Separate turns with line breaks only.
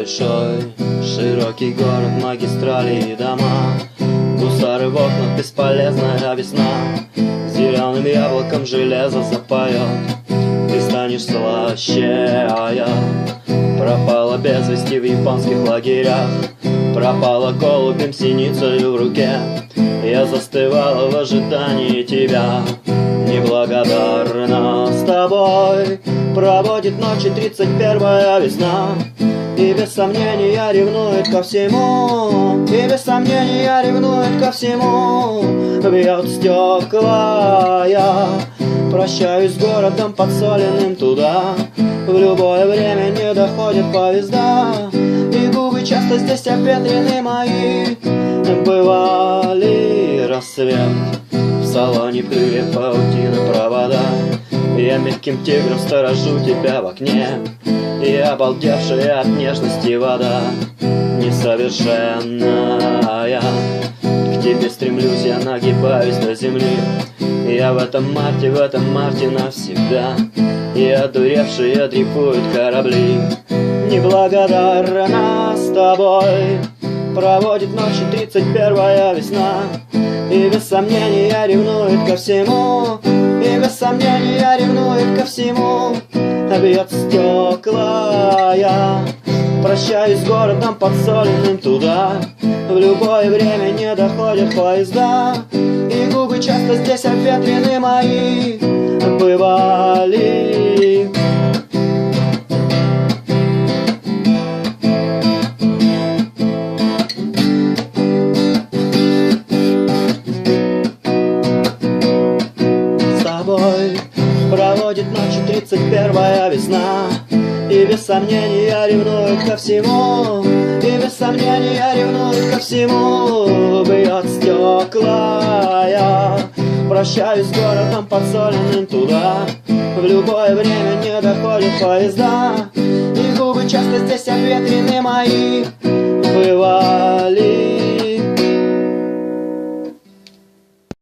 большой Широкий город, магистрали и дома. Гусары в окнах, бесполезная весна. Зеленым яблоком железо запоет. Ты станешь слаще, а я Пропала без вести в японских лагерях. Пропала голубем синицею в руке. Я застывала в ожидании тебя. Неблагодарна с тобой Проводит ночи тридцать первая весна И без сомнения ревнует ко всему. И без сомнения ревнует ко всему. Бьет стекла. Я Прощаюсь с городом подсоленным туда. В любое время не доходит поезда. И губы часто здесь обветрены мои. Бывали рассвет В салоне крылья паутина провода. Я мягким тигром сторожу тебя в окне И обалдевшая от нежности вода. Несовершенная. К тебе стремлюсь, я нагибаюсь до земли. Я в этом марте, в этом марте навсегда. И одуревшие дрейфуют корабли. Неблагодарна с тобой. Проводит ночи тридцать первая весна. И без сомнения ревнует ко всему. И без сомнения ревнует ко всему Бьет стекла я. Прощаюсь с городом подсоленным туда. В любое время не доходят поезда. И губы часто здесь обветрены мои проводит ночи тридцать первая весна. И без сомнения ревнует ко всему. И без сомнения ревнует ко всему. Бьет стекла я Прощаюсь с городом подсоленным туда. В любое время не доходят поезда. И губы часто здесь обветрены мои